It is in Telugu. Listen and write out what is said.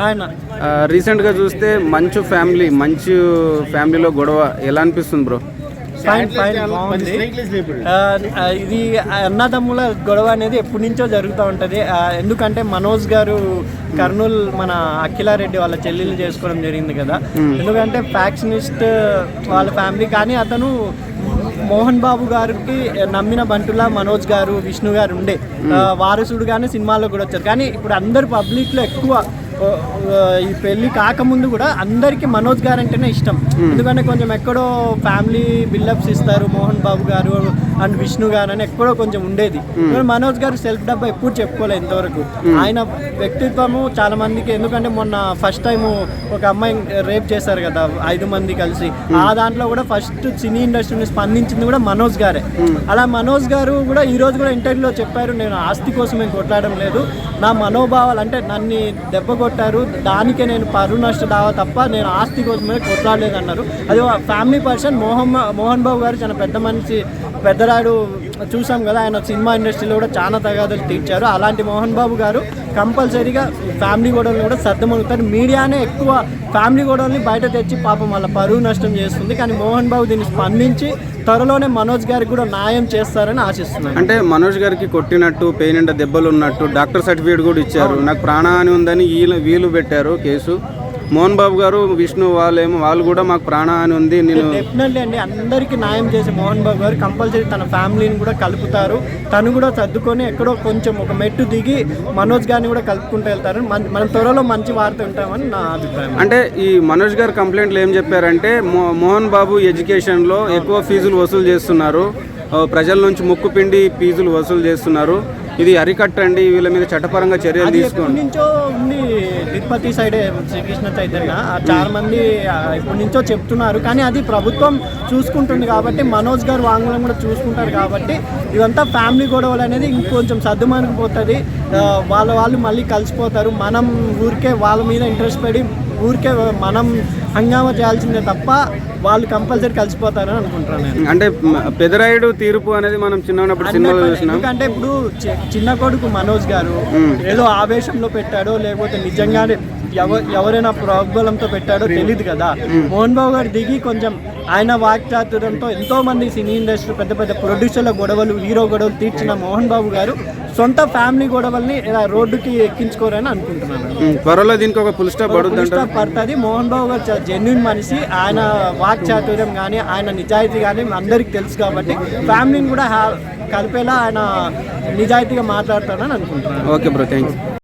ఆయన. రీసెంట్గా చూస్తే మంచు ఫ్యామిలీ మంచు ఫ్యామిలీలో గొడవ ఎలా అనిపిస్తుంది బ్రో? ఫైన్ ఫైన్ బాగుంది. ఇది అన్నదమ్ముల గొడవ అనేది ఎప్పటి నుంచో జరుగుతూ ఉంటుంది. ఎందుకంటే మనోజ్ గారు కర్నూలు మన అఖిలారెడ్డి వాళ్ళ చెల్లెలు చేసుకోవడం జరిగింది కదా. ఎందుకంటే ఫ్యాక్షనిస్ట్ వాళ్ళ ఫ్యామిలీ కానీ అతను మోహన్ బాబు గారికి నమ్మిన బంటులా మనోజ్ గారు విష్ణు గారు ఉండే. ఆ, వారసుడుగానే సినిమాలో కూడా వచ్చారు. కానీ ఇప్పుడు అందరు పబ్లిక్లో ఎక్కువ ఈ పెళ్ళి కాకముందు కూడా అందరికీ మనోజ్ గారు అంటేనే ఇష్టం ఎందుకంటే కొంచెం ఎక్కడో ఫ్యామిలీ బిల్డప్స్ ఇస్తారు మోహన్ బాబు గారు అండ్ విష్ణు గారు అని ఎక్కడో కొంచెం ఉండేది. మనోజ్ గారు సెల్ఫ్ డబ్బా ఎప్పుడు చెప్పుకోలేదు ఇంతవరకు. ఆయన వ్యక్తిత్వము చాలా మందికి ఎందుకంటే మొన్న ఫస్ట్ టైం ఒక అమ్మాయి రేప్ చేశారు కదా ఐదు మంది కలిసి. ఆ దాంట్లో కూడా ఫస్ట్ సినీ ఇండస్ట్రీని స్పందించింది కూడా మనోజ్ గారే. అలా మనోజ్ గారు కూడా ఈ రోజు కూడా ఇంటర్వ్యూలో చెప్పారు నేను ఆస్తి కోసం నేను కొట్లాడడం లేదు. నా మనోభావాలు అంటే నన్ను దెబ్బ కొట్టారు దానికే నేను పరువు నష్ట దావా తప్ప నేను ఆస్తి కోసమే కొట్లాడలేదు అన్నారు అది ఫ్యామిలీ పర్సన్ మోహన్ మోహన్ బాబు గారు చాలా పెద్ద మనిషి పెద్దరాడు చూసాం కదా ఆయన సినిమా ఇండస్ట్రీలో కూడా చాలా తగాదులు తీర్చారు. అలాంటి మోహన్ బాబు గారు కంపల్సరీగా ఫ్యామిలీ గొడవలు కూడా సర్దమవుతారు మీడియానే ఎక్కువ ఫ్యామిలీ గొడవల్ని బయట తెచ్చి పాపం వాళ్ళ పరువు నష్టం చేస్తుంది. కానీ మోహన్ బాబు దీన్ని స్పందించి త్వరలోనే మనోజ్ గారికి కూడా న్యాయం చేస్తారని ఆశిస్తున్నాను. అంటే మనోజ్ గారికి కొట్టినట్టు పెయిన్ దెబ్బలు ఉన్నట్టు డాక్టర్ సర్టిఫికేట్ కూడా ఇచ్చారు. నాకు ప్రాణహాని ఉందని వీళ్ళు వీలు పెట్టారు కేసు. మోహన్ బాబు గారు విష్ణు వాళ్ళేమో వాళ్ళు కూడా మాకు ప్రాణహాని ఉంది. నేను డెఫినెట్లీ అండి అందరికీ న్యాయం చేసే మోహన్ బాబు గారు కంపల్సరీ తన ఫ్యామిలీని కూడా కలుపుతారు. తను కూడా సర్దుకొని ఎక్కడో కొంచెం ఒక మెట్టు దిగి మనోజ్ గారిని కూడా కలుపుకుంటూ వెళ్తారు. మన- త్వరలో మంచి వార్త ఉంటామని నా అభిప్రాయం అంటే ఈ మనోజ్ గారు కంప్లైంట్లు ఏం చెప్పారంటే మో- మోహన్ బాబు ఎడ్యుకేషన్లో ఎక్కువ ఫీజులు వసూలు చేస్తున్నారు. ప్రజల నుంచి ముక్కు పిండి ఫీజులు వసూలు చేస్తున్నారు. ఇది అరికట్టండి వీళ్ళ మీద చట్టపరంగా చర్యలు తీసుకోండి. నుంచో ఉంది తిరుపతి సైడే శ్రీకృష్ణ చైతన్య చాలా మంది ఆ, ఎప్పటి నుంచో చెప్తున్నారు. కానీ అది ప్రభుత్వం చూసుకుంటుంది కాబట్టి మనోజ్ గారు వాంగ్మూలం కూడా చూసుకుంటారు కాబట్టి ఇదంతా ఫ్యామిలీ గొడవలు అనేది ఇంకొంచెం సర్దుమణిగిపోతుంది ఆ, వాళ్ళ వాళ్ళు మళ్ళీ కలిసిపోతారు. మనం ఊరికే వాళ్ళ మీద ఇంట్రెస్ట్ పడి ఊరికే మనం హంగామా చేయాల్సిందే తప్ప వాళ్ళు కంపల్సరీ కలిసిపోతారని అనుకుంటున్నాను నేను. అంటే పెదరాయుడు తీర్పు అనేది మనం చిన్నప్పుడు సినిమాలో చూసినాం. ఎందుకంటే ఇప్పుడు చి- చిన్న కొడుకు మనోజ్ గారు ఏదో ఆవేశంలో పెట్టాడో లేకపోతే నిజంగానే ఎవ ఎవరైనా ప్రోగ్బలంతో పెట్టాడో తెలియదు కదా. మోహన్ బాబు గారు దిగి కొంచెం ఆయన వాక్చాతుర్యంతో ఎంతో మంది సినీ ఇండస్ట్రీ పెద్ద పెద్ద ప్రొడ్యూసర్ల గొడవలు హీరో గొడవలు తీర్చిన మోహన్ బాబు గారు సొంత ఫ్యామిలీ గొడవల్ని ఇలా రోడ్డుకి ఎక్కించుకోరని అనుకుంటున్నాను. త్వరలో దీనికి ఒక పుల్ స్టాప్ పడుతుంది. మోహన్ బాబు గారు జెన్యున్ మనిషి. ఆయన వాక్చాతుర్యం కానీ ఆయన నిజాయితీ కానీ అందరికి తెలుసు కాబట్టి ఫ్యామిలీని కూడా కలిపేలా ఆయన నిజాయితీగా మాట్లాడతాడని అనుకుంటున్నాను. Okay bro thank you